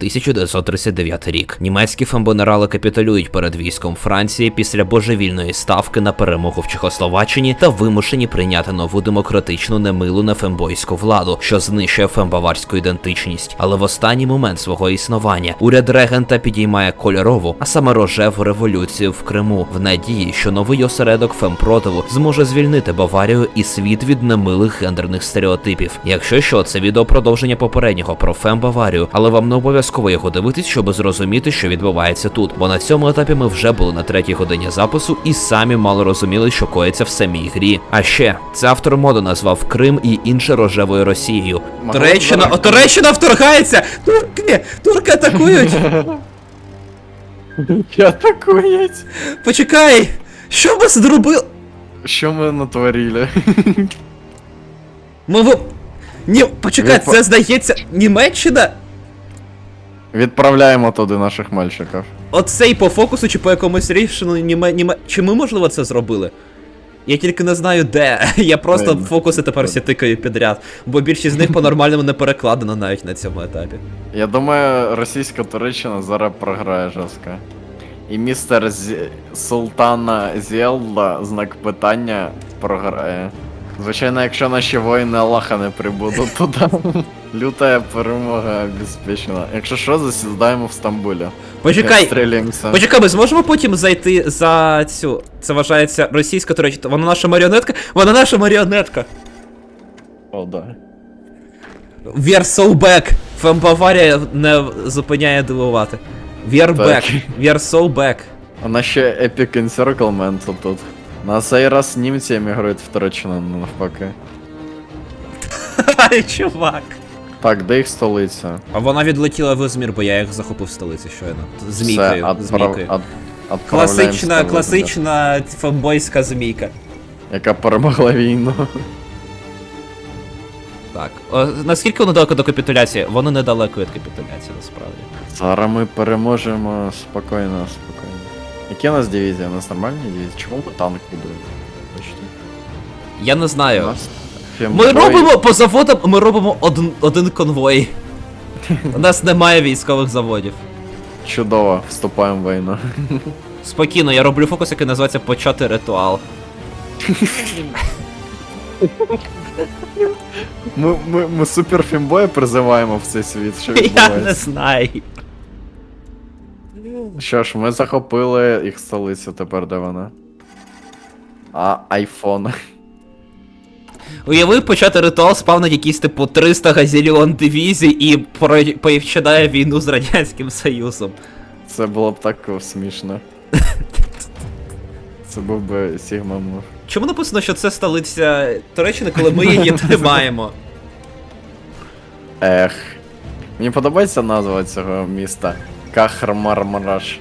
1939 рік. Німецькі фембонерали капітулюють перед військом Франції після божевільної ставки на перемогу в Чехословаччині та вимушені прийняти нову демократичну немилу нефембойську владу, що знищує фембаварську ідентичність. Але в останній момент свого існування уряд регента підіймає кольорову, а саме рожеву революцію в Криму, в надії, що новий осередок фемпротиву зможе звільнити Баварію і світ від немилих гендерних стереотипів. Якщо що, це відео продовження попереднього про Фембаварію, але вам не обов'язково його дивитись, щоб зрозуміти, що відбувається тут. Бо на цьому етапі ми вже були на третій годині запису і самі мало розуміли, що коїться в самій грі. А ще це автор моду назвав Крим і інше рожевою Росією. Туреччина, о, Туреччина вторгається! Турки! Турки атакують! Атакують. Почекай! Що ми зробили? Що ми натворили? Ми в... Ні, почекай, це здається Німеччина? Відправляємо туди наших мальчиків. Оцей по фокусу чи по якомусь рішенню німе... німе... Чи ми, можливо, це зробили? Я тільки не знаю де. Я просто Блін. фокуси тепер всі тикаю підряд, бо більшість з них по-нормальному не перекладено навіть на цьому етапі. Я думаю, російська Туреччина зараз програє жорстко. І містер Зі... Султана Зєлда, знак питання, програє. Звичайно, якщо наші воїни Аллаха не прибудуть туди. Люта перемога обезпечена. Якщо що, засідаємо в Стамбулі. Почекай, почекай, ми зможемо потім зайти за цю. Це вважається російська Туреччина. Вона наша маріонетка? Вона наша маріонетка. О, да. We are so back. Фембаварія не зупиняє дивувати. We are Так. back. We are so back. У нас ще Epic Encirclement тут. На цей раз німці емігрують в Туреччину навпаки. Ай, чувак. Так, де їх столиця? А вона відлетіла в Ізмір, бо я їх захопив в столиці щойно. Змійкою. Все, змійкою. от- отправляємо Класична, столицю, класична фембойська змійка. Яка перемогла війну. Так. О, наскільки воно далеко до капітуляції? Воно недалеко від капітуляції, насправді. Зараз ми переможемо спокійно, Які у нас дивізії? У нас нормальні дивізії? Чому ми танк будуємо? Почти. Я не У знаю. нас Ми фембой- робимо по заводам, ми робимо один, один конвой. У нас немає військових заводів. Чудово, вступаємо в війну. Спокійно, я роблю фокус, який називається почати ритуал. Ми, ми, ми супер фембоя призиваємо в цей світ, що Я не відбувається. знаю. Що ж, ми захопили їх столицю, тепер де вона? А, айфон. Уяви почати ритуал, спавнить якісь типу 300 газільйон дивізій і починає війну з Радянським Союзом. Це було б так смішно. Це був би Сігма Мур. Чому написано, що це столиця Туреччини, коли ми її тримаємо? Ех. Мені подобається назва цього міста. Кахармармараш.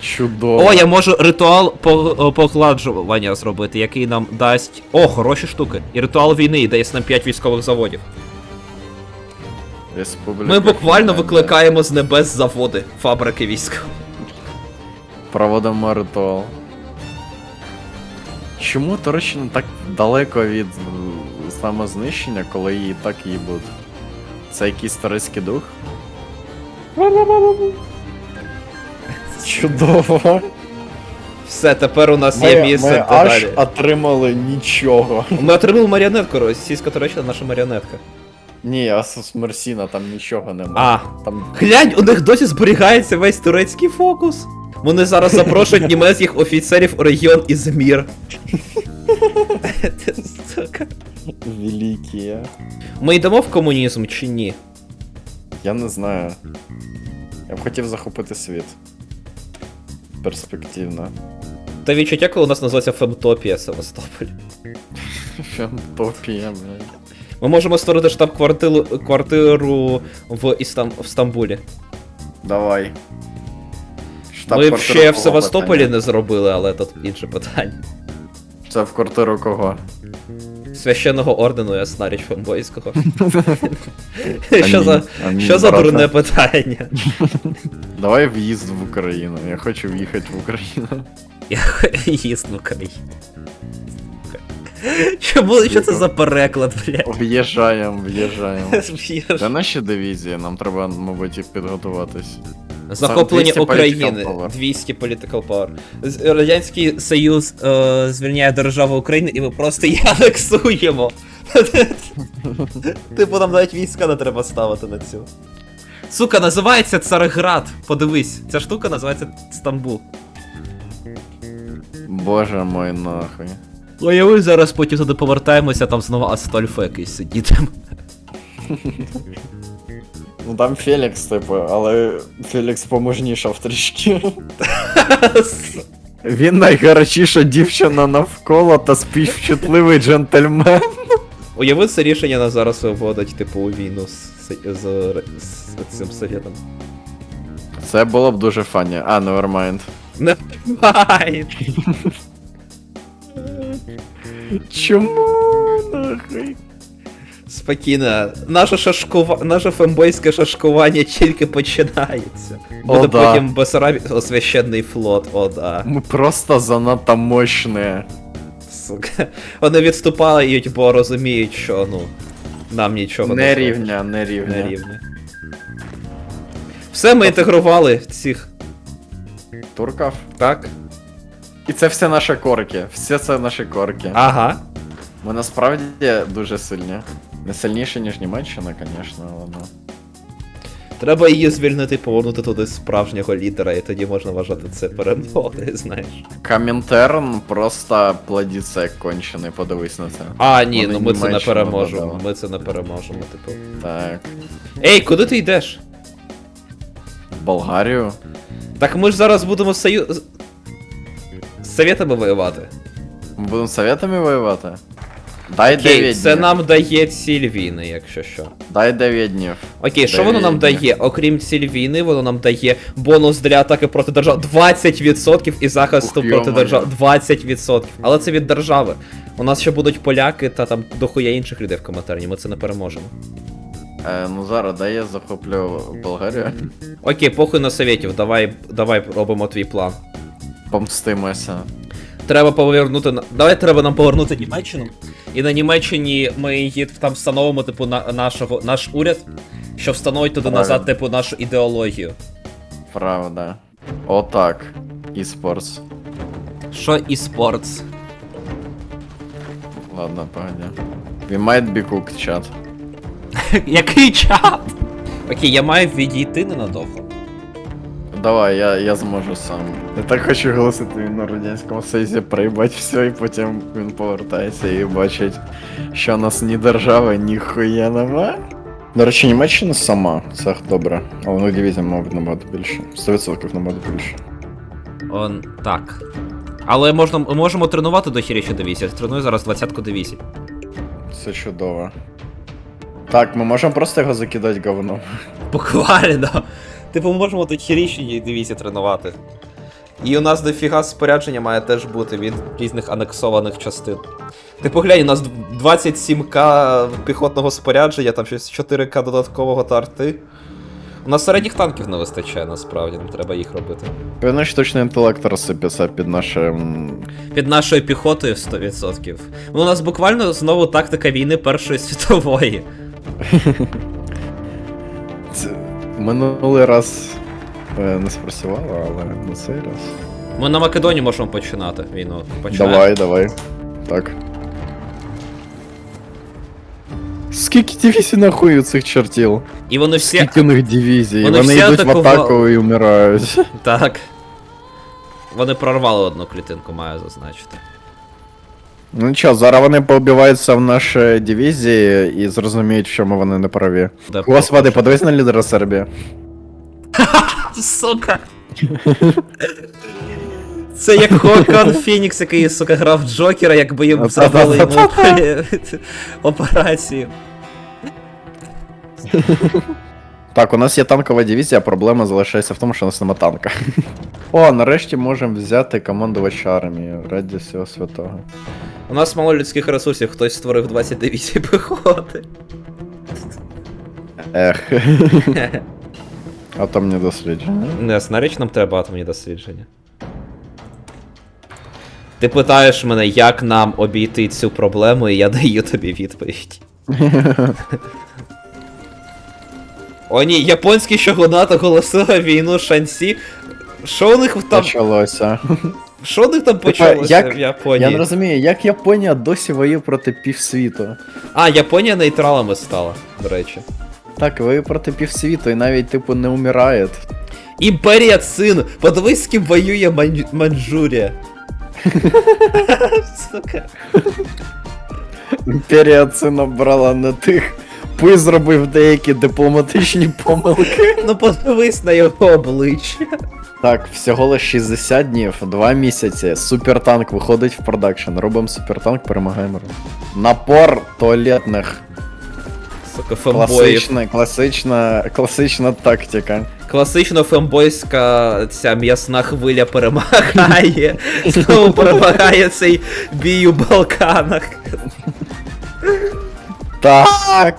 Чудово. О, я можу ритуал погладжування зробити, який нам дасть. О, хороші штуки. І ритуал війни дає нам 5 військових заводів. Республіка Ми буквально Фінляндія. викликаємо з небес заводи, фабрики військ. Проводимо ритуал. Чому Туреччина так далеко від е, самознищення, коли її так їбуть? Це якийсь турецький дух? Чудово. Все, тепер у нас є місце. де аж далі. отримали нічого. Ми отримали маріонетку, російська Туреччина наша маріонетка. Ні, Асус Мерсіна, там нічого немає. А, Там глянь, у них досі зберігається весь турецький фокус. Вони зараз запрошують німецьких офіцерів у регіон Ізмір. Сука. великі. Ми йдемо в комунізм чи ні? Я не знаю. Я б хотів захопити світ. Перспективно. Та відчуття, коли у нас називається Фемтопія Севастополь. Фемтопія, блядь. Ми можемо створити штаб-квартиру квартиру в, Істам... в Стамбулі. Давай. Ми Штаб-квартира ще в Севастополі питання? не зробили, але тут інше питання. Це в квартиру кого? Священного ордену Ясна річ Фембойського. Що за, що за дурне питання? Давай в'їзд в Україну. Я хочу в'їхати в Україну. Я їсть в Україні. Чому що це за переклад, блядь? В'їжджаємо, в'їжджаємо. В'їж- наші дивізії? Нам треба, мабуть, підготуватись. Захоплення 200 України. political power. 200 political power. З- Радянський Союз е, звільняє державу України і ми просто її анексуємо. типу нам навіть війська не треба ставити на цю. Сука, називається Цареград. Подивись, ця штука називається Стамбул. Боже мой нахуй. Уяви, зараз потім туди повертаємося, там знову Астольфо якийсь сидітиме. Ну там Фелікс, типу, але Фелікс поможнішав трішки. Він найгарячіша дівчина навколо та співчутливий джентльмен. Уяви, це рішення нас зараз виводить, типу, у війну з, з, з, з цим совєтом. Це було б дуже фані. А, nevermind. Бай! Чому нахуй? Спокійно, наше шашкува... наше фембойське шашкування тільки починається. О, Буде да. потім Бесарабі... О, священний флот, о да. Ми просто занадто мощні. Сука. Вони відступають, бо розуміють, що ну. Нам нічого Не зробить. рівня, не Не рівня. рівня. Все, ми інтегрували цих. Турков. Так? І це все наші корки. Все це наші корки. Ага. Ми насправді дуже сильні. Не сильніші, ніж Німеччина, звісно, але ну. Треба її звільнити і повернути туди справжнього лідера, і тоді можна вважати це перемогою, знаєш. Комінтерн просто плодиться як кончений, подивись на це. А, ні, Вони ну ми це не переможемо. додали. Ми це не переможемо, типу. Так. Ей, куди ти йдеш? В Болгарію. Так ми ж зараз будемо з сою... з- совєтами воювати. Ми будемо з советами воювати. Дай Окей, 9 це днів. нам дає ціль війни, якщо що. Дай 9 днів. Окей, що воно нам Дев'ять дає? Окрім ціль війни, воно нам дає бонус для атаки проти держав 20% і захисту Ух, проти йо-моє. держав 20%. Але це від держави. У нас ще будуть поляки та там дохуя інших людей в коментарі, ми це не переможемо. Е, ну зараз дай я захоплю Болгарію. Окей, похуй на совєтів, давай, давай робимо твій план. Помстимося. Треба повернути на. Давай треба нам повернути Німеччину. І на Німеччині ми її там встановимо, типу, на нашого наш уряд, що встановить туди Правильно. назад, типу, нашу ідеологію. Правда. Отак. E-sports. Що спортс? Ладно, погоди. We might be cooked, чат. Який чат? Окей, я маю відійти ненадовго. Давай, я, я зможу сам. Я так хочу голосити він на Радянському Союзі проїбать все, і потім він повертається і бачить, що у нас ні держави, ні хуя нема. До речі, Німеччина сама, це добре. Але ну дивізія, мабуть, набагато більше. 100% набагато більше. Он так. Але можна, можемо тренувати до хірічі дивізії. Я треную зараз 20-ку дивізій. Це чудово. Так, ми можемо просто його закидати говном. Буквально. Типу, можемо до хірічі дивізії тренувати. І у нас дофіга спорядження має теж бути від різних анексованих частин. Ти поглянь, у нас 27к піхотного спорядження, там щось 4к додаткового та арти. У нас середніх танків не вистачає насправді, нам треба їх робити. Певно, штучний інтелект розсипеться під нашим. Під нашою піхотою 100%. Ну, у нас буквально знову тактика війни Першої світової. Минулий раз е, не спрацювало, але на цей раз. Ми на Македонії можемо починати війну. Починаємо. Давай, давай. Так. Скільки дивізій нахуй у цих чертів? І вони всі. Скільки у них дивізій? Вони Вони, всі йдуть в атаку і вмирають. Так. Вони прорвали одну клітинку, маю зазначити. Ну нічого, зараз вони поубиваються в наші дивізії і зрозуміють, в чому вони не праві. Де Господи, подивись на лідера Сербії. Сука. Це як Хокон Фінікс, який, сука, грав Джокера, якби їм зробили йому операцію. Так, у нас є танкова дивізія, проблема залишається в тому, що у нас нема танка. О, нарешті можемо взяти командувача армії раді всього святого. У нас мало людських ресурсів, хтось створив 20 дивізій піхоти. Ех. Атомні дослідження. Не, на річ нам треба атомні дослідження. Ти питаєш мене, як нам обійти цю проблему, і я даю тобі відповідь. О ні, японські шогунати оголосили війну Шансі. Що у них там. Почалося. Що них там почалося як- в Японії? Я не розумію, як Японія досі воює проти півсвіту. А, Японія нейтралами стала, до речі. Так, воює проти півсвіту і навіть, типу, не умирає. Імперія Цин! Подивись, з ким воює Мань... Маньчжурія. Сука. Імперія це набрала не тих. Пуй зробив деякі дипломатичні помилки. Ну подивись на його обличчя. Так, всього лиш 60 днів, 2 місяці. Супертанк виходить в продакшн. Робимо супертанк, перемагаємо. Напор туалетних. Сука, фембоїв. Класична, класична, класична тактика. Класично фембойська ця м'ясна хвиля перемагає. Знову перемагає цей бій у Балканах. Так!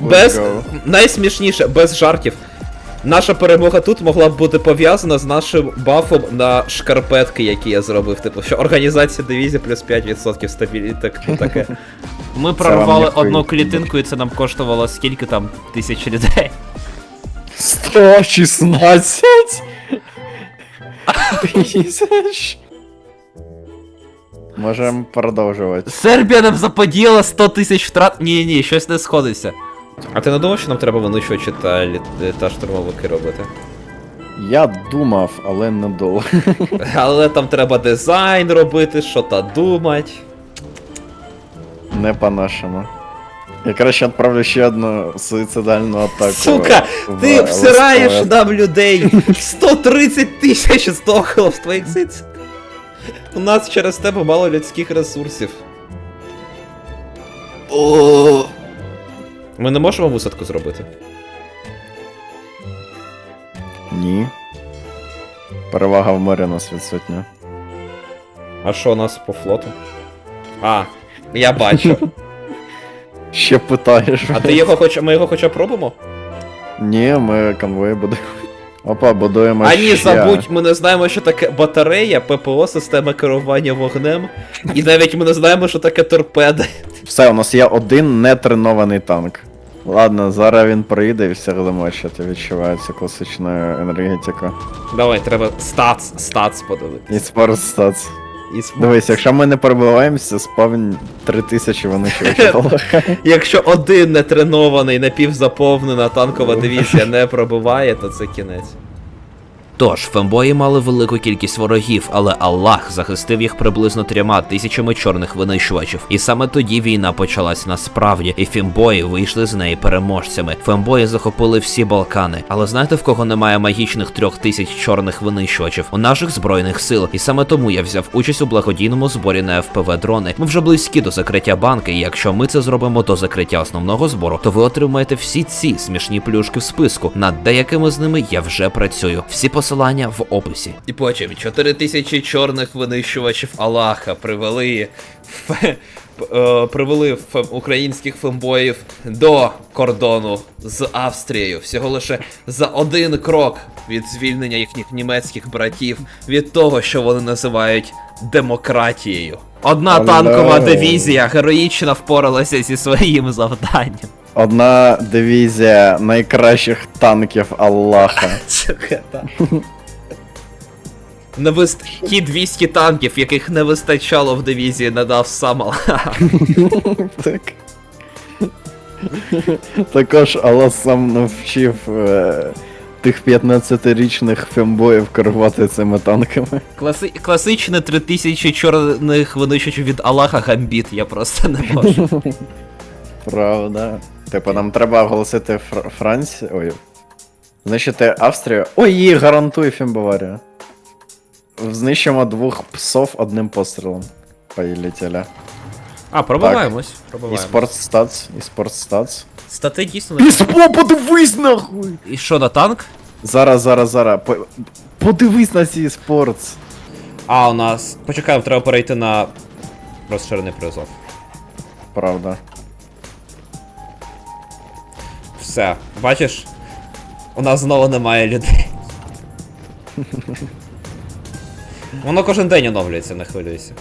Без. Let's go. Найсмішніше, без жартів. Наша перемога тут могла б бути пов'язана з нашим бафом на шкарпетки, які я зробив. Типу, що організація дивізії плюс 5% стабілі... так, таке. Ми прорвали одну клітинку, і це нам коштувало скільки там тисяч людей. 116 тисяч. Можемо продовжувати. Сербія нам заподіяла 100 тисяч втрат. Ні, ні, щось не сходиться. А ти не думав, що нам треба винищувачі та, та штурмовики робити? Я думав, але не довго. Але там треба дизайн робити, що та думать. Не по-нашому. Я краще відправлю ще одну суїцидальну атаку. Сука, в ти всираєш нам людей! 130 тисяч здохло в твоїх сиць. У нас через тебе мало людських ресурсів. О. Ми не можемо висадку зробити. Ні. Перевага в морі у нас відсутня. А що у нас по флоту? А, я бачу. Ще питаєш. А ти його хоч. Ми його хоча б робимо? Ні, ми конвої будуємо. Опа, будуємо А ні, ще. забудь, ми не знаємо, що таке батарея, ППО, система керування вогнем. І навіть ми не знаємо, що таке торпеди. Все, у нас є один нетренований танк. Ладно, зараз він приїде і всіх замочить, відчувається класичною енергетикою. Давай, треба стац, стац подивитися. І спорт стац. Дивись, якщо ми не перебиваємося, спавн 3000 вони ще Якщо один нетренований, напівзаповнена танкова дивізія не пробиває, то це кінець. Тож, фембої мали велику кількість ворогів, але Аллах захистив їх приблизно трьома тисячами чорних винищувачів. І саме тоді війна почалась насправді, і фембої вийшли з неї переможцями. Фембої захопили всі Балкани. Але знаєте в кого немає магічних трьох тисяч чорних винищувачів? У наших збройних сил. І саме тому я взяв участь у благодійному зборі на ФПВ дрони. Ми вже близькі до закриття банки, і якщо ми це зробимо до закриття основного збору, то ви отримаєте всі ці смішні плюшки в списку. Над деякими з ними я вже працюю. Всі посилання в описі. І потім 4 тисячі чорних винищувачів Аллаха привели. фе- е, Привели українських фембоїв до кордону з Австрією всього лише за один крок від звільнення їхніх німецьких братів від того, що вони називають демократією. Одна Алло. танкова дивізія героїчно впоралася зі своїм завданням. Одна дивізія найкращих танків Аллаха. Не вист... Ті 200 танків, яких не вистачало в дивізії, надав сам Аллах. Так. Також Аллах сам навчив е, тих 15-річних фембоїв керувати цими танками. Класи... Класичне 3000 чорних винищувачів від Аллаха гамбіт, я просто не можу. Правда. Типу, нам треба оголосити Фр- Францію. Ой. Знищити Австрію. Ой, її гарантує Фімбаварія. Знищимо двох псов одним пострілом. Полетіля. А, пробиваємось. І Пробиваємось. спорт стац, і спорт стац. Стати дійсно. І спо, подивись нахуй! І що на танк? Зараз, зараз, зараз. По- Подивись на ці спортс. А, у нас. Почекаємо, треба перейти на розширений призов. Правда. Все, бачиш? У нас знову немає людей. Воно кожен день оновлюється, не хвилюйся.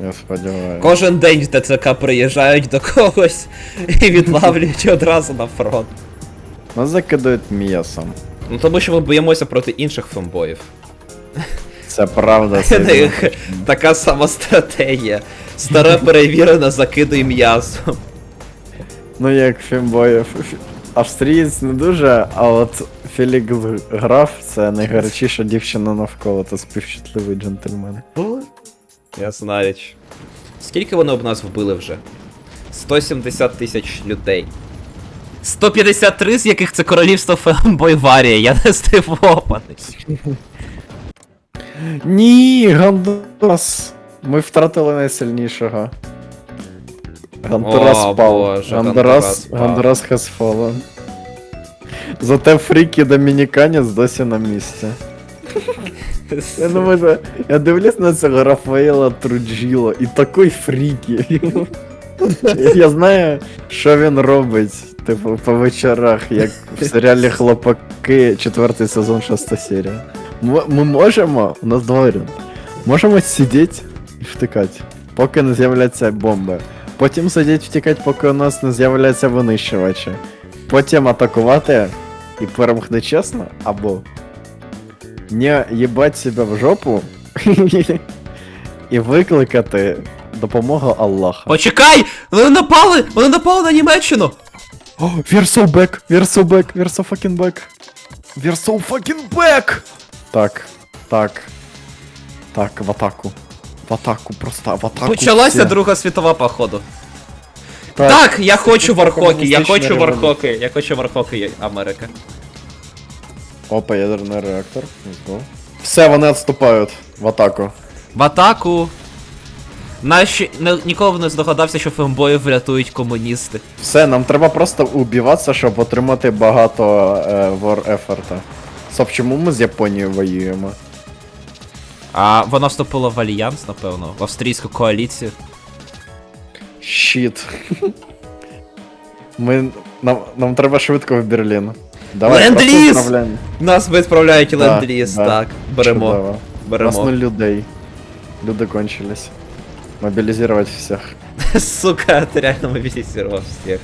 Я сподіваюся. Кожен день в ТЦК приїжджають до когось і відлавлюють одразу на фронт. Нас закидають м'ясом. Ну тому що ми боїмося проти інших фембоїв. Це правда. Це них така сама стратегія. Стара перевірена, закидуй м'ясом. Ну як фімбоїв. Австрієць не дуже, а от Фелікс Граф це найгарячіша дівчина навколо та співчутливий джентльмен. Ясна річ. Скільки вони об нас вбили вже? 170 тисяч людей. 153 з яких це королівство Фембойварія, я не здивований. Ні, Гондурас! Ми втратили найсильнішого. Гондурас О, впав. Боже. Гондурас has fallen. Зате фріки домініканець досі на місці. Я не можу. Я дивлюсь на цього Рафаела Труджіло і такий фрікі. Я знаю, що він робить, типу, по вечорах, як в серіалі Хлопаки, четвертий сезон, шоста серія. М- Ми можемо, у нас два варіанти. Можемо сидіти і втикати, поки не з'являться бомби. Потім сидіти втікати, поки у нас не з'являться винищувачі. Потім атакувати і перемогти чесно, або не їбать себе в жопу і викликати допомогу Аллаха. Почекай! Вони напали! Вони напали на Німеччину! О, we're so back, we're so back, we're so fucking back. We're so fucking back! Так, так. Так, в атаку. В атаку, просто в атаку. Почалася всі. Друга світова, походу. Так. Так, я хочу вархоки, я хочу вархоки, я хочу вархоки Америка. Опа, ядерний реактор. Let's go. Все, вони відступають в атаку. В атаку. Наші не, ніколи не здогадався, що фембоїв врятують комуністи. Все, нам треба просто убиватися, щоб отримати багато е, war ефорта. Стоп, чому ми з Японією воюємо? А вона вступила в альянс, напевно, в австрійську коаліцію. Щіт. Ми. Нам, нам треба швидко в Берлін. Давай, Ленд-ліз! Нас відправляють Да, ленд-ліз, да. так. Беремо. Чудово. У нас Беремо. нуль людей. Люди кончились. Мобілізувати всіх. Сука, ти реально мобілізував всіх.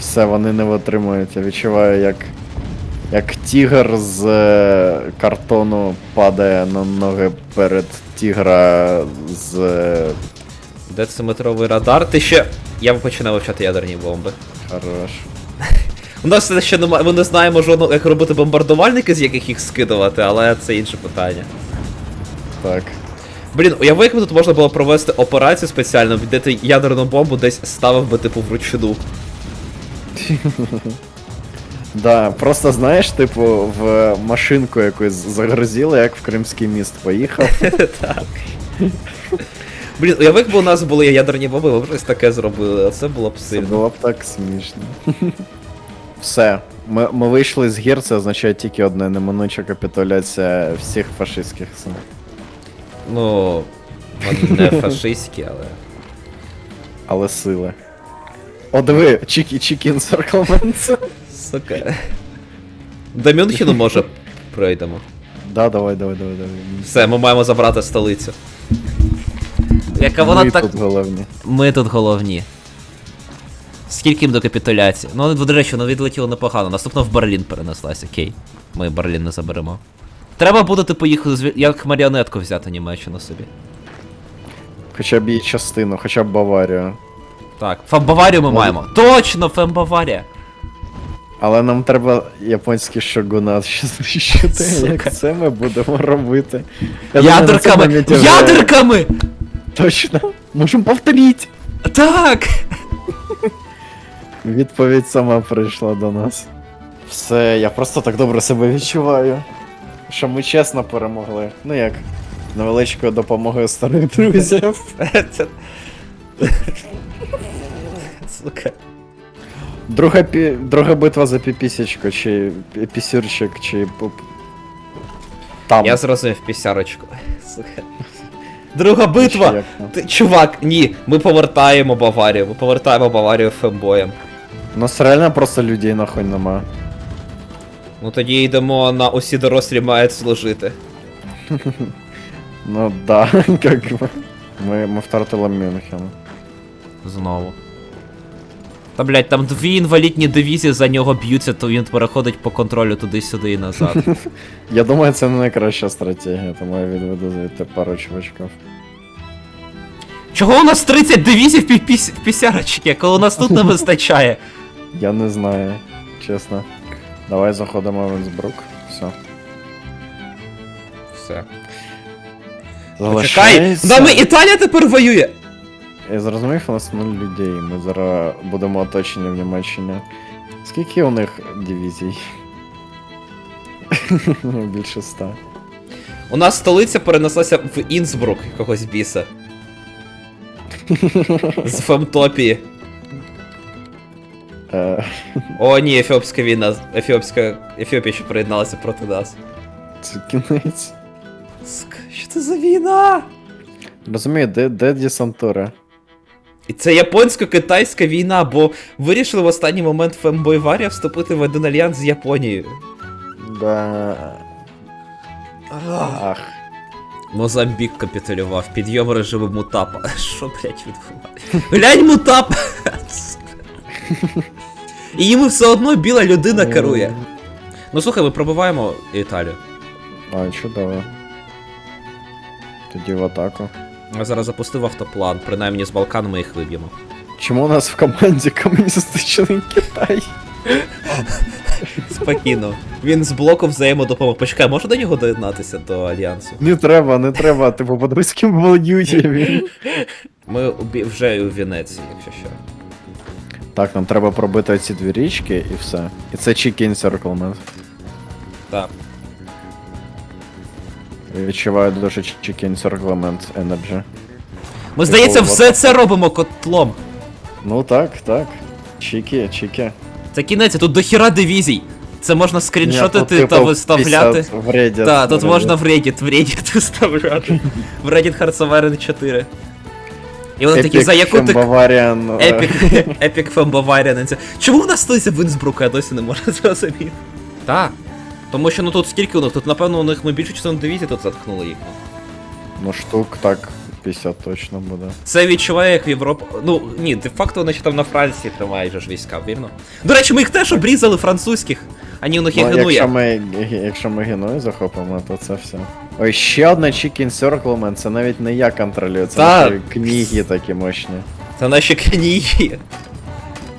Все, вони не витримують. Я відчуваю, як. Як тігр з е, картону падає на ноги перед тігра з. е, Дециметровий радар. Ти ще. Я починаю вивчати ядерні бомби. Хорош. У нас ще немає. Ми не знаємо жодного, як робити бомбардувальники, з яких їх скидувати, але це інше питання. Так. Блін, уяви, як би тут можна було провести операцію спеціально, де ти ядерну бомбу десь ставив би типу вручну. Да, просто знаєш, типу, в машинку якусь загрузили, як в Кримський міст поїхав. так. Блін, уяви, якби у нас були ядерні бомби, ми б щось таке зробили, а це було б Це сильно. було б так смішно. Все. Ми, ми вийшли з гір, це означає тільки одне неминуча капітуляція всіх фашистських сил. Ну. Вони не фашистські, але. Але сили. О, диви, чікі чікі інсеркламенце. Сука. До Мюнхену може пройдемо. Да, давай, давай, давай, давай. Все, ми маємо забрати столицю. Яка вона Ми так. тут головні. Ми тут головні. Скільки їм до капітуляції? Ну, до речі, воно відлетіло непогано. Наступно в Берлін перенеслась, окей. Ми Берлін не заберемо. Треба буде, типу, їх як маріонетку взяти Німеччину собі. Хоча б її частину, хоча б Баварію. Так, Фембаварію ми маємо. Точно, Фембаварія! Але нам треба японський шогунат ще знищити. Сука. Як це ми будемо робити? Я думаю, Ядерками! вже- Ядерками! Точно! Можемо повторити! Так! Відповідь сама прийшла до нас. Все, я просто так добре себе відчуваю. Що ми чесно перемогли. Ну як, невеличкою допомогою старих друзів. Сука. Друга, пі... Друга битва за піпісечку, чи пі- пісюрчик, чи. Там. Я зрозумів пісярочку. Сука. Друга битва! Ти, чувак, ні, ми повертаємо Баварію, ми повертаємо Баварію фембоєм. У нас реально просто людей нахуй нема. Ну тоді йдемо на усі дорослі мають служити. Ну да, как бы. Ми, ми втратили Мюнхен. Знову. Та блять, там дві інвалідні дивізії за нього б'ються, то він переходить по контролю туди-сюди і назад. Я думаю, це не найкраща стратегія, тому я відведу звідти пару чувачків. Чого у нас 30 дивізій в пі- піс- в пісярочки, коли у нас тут не вистачає? Я не знаю, чесно. Давай заходимо в Інсбрук. Все. Все. Чекай! Залишається... Да ми Італія тепер воює! Я зрозумів, у нас нуль людей. Ми зараз будемо оточені в Німеччині. Скільки у них дивізій? Більше ста. У нас столиця перенеслася в Інсбрук, якогось біса. З Фемтопії. Е, О, ні, ефіопська війна. Ефіопська. Ефіопія ще приєдналася проти нас. Це кінець. Ск, що це за війна? Розумію, де, де десантура? І це японсько-китайська війна, бо вирішили в останній момент Фембойварія вступити в один альянс з Японією. Да. Ах. Мозамбік капітулював, підйом режиму мутапа. Що, блять, відбувається? Глянь мутап! І їм все одно біла людина керує. Ну слухай, ми пробиваємо Італію. А, чудово. Тоді в атаку. Я зараз запустив автоплан, принаймні з Балкан ми їх виб'ємо. Чому у нас в команді комуністичний Китай? Спокійно. Він з блоку взаємодопомог. Почекай, може до нього доєднатися до альянсу? Не треба, не треба, типу, по ким воює він. Ми вже у Венеції, якщо що. Так, нам треба пробити ці дві річки і все. І це Chicken Circlement. Так. Я відчуваю дуже Chicken Circlement Energy. Ми, здається, Типу, все це робимо котлом. Ну так, так. Чіки, чіки. Це кінець, тут дохіра дивізій. Це можна скріншотити та типу, виставляти. В Reddit, Так, тут можна в Reddit, в Reddit виставляти. В Reddit Hearts of 4. І вони такі, Epic за яку ти... Bavarian, е, Епік, Епік Фем Баварія. Чому в нас столиця в Інсбруку, я досі не можу зрозуміти. Так. Тому що ну тут скільки у них? Тут напевно у них ми більшу частину дивізії тут заткнули їх. Ну штук так 50 точно буде. Це відчуває як в Європу. Ну ні, де-факто вони ще там на Франції тримають же ж війська, вірно? До речі, ми їх теж обрізали французьких. Ані у них є Ну, якщо генуя. ми, якщо ми Геною захопимо, то це все. Ой, ще одна Chicken Circlement, це навіть не я контролюю, це Так. наші книги такі мощні. Це наші книги.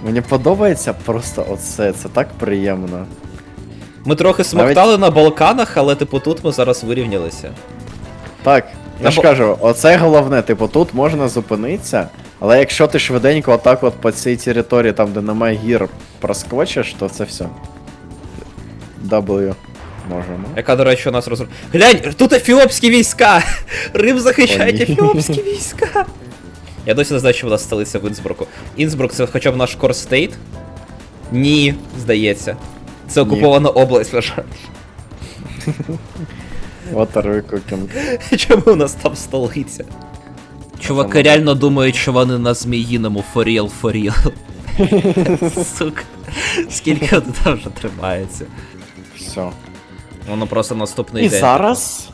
Мені подобається просто оце, це так приємно. Ми трохи смоктали на Балканах, але типу тут ми зараз вирівнялися. Так, я ж кажу, оце головне, типу, тут можна зупинитися, але якщо ти швиденько отак от по цій території, там де немає гір, проскочиш, то це все. W. Можемо. Яка, до речі, у нас розроб... Глянь, тут ефіопські війська! Рим захищають ефіопські війська! Я досі не знаю, що вона столиця в Інсбруку. Інсбрук це хоча б наш корстейт? Ні, здається. Це окупована область лише. What we cooking? Чому у нас там столиця? Чуваки реально думають, що вони на зміїному форіл форіл. Сука. Скільки вони там вже тримається? Все. Воно просто наступний І день. зараз.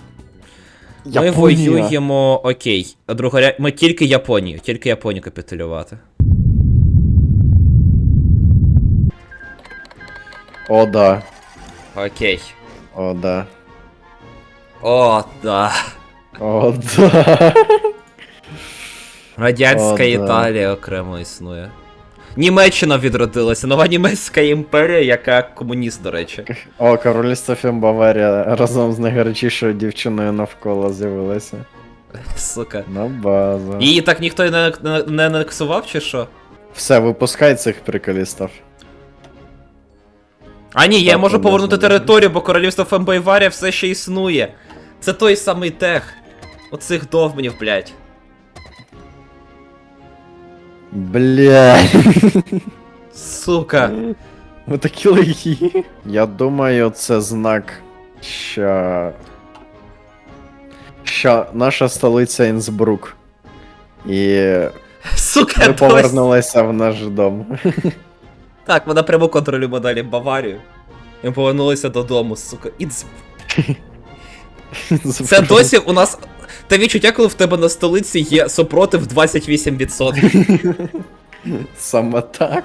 Ми Японія. воюємо окей. А друга ми тільки Японію, тільки Японію капітулювати. О, да. Окей. О, да. О, да. О, да. Радянська О, да. Італія окремо існує. Німеччина відродилася, нова німецька імперія, яка комуніст, до речі. О, королівство Фімбаварія разом з найгарячішою дівчиною навколо з'явилася. Сука. На базу. Її так ніхто і не, не, не анексував, чи що? Все, випускай цих приколістів. А ні, я Так, можу повернути територію, бо королівство Фембайварія все ще існує. Це той самий тех. Оцих довбнів, блядь. Блядь. Сука. Ви такі лихі. Я думаю, це знак, що. Що наша столиця Інсбрук. І Сука, ми повернулися в наш дом. Так, ми напряму контролюємо далі Баварію. Ми повернулися додому, сука. І ц- Це досі у нас. Та відчуття, коли в тебе на столиці є супротив 28%. Саме так.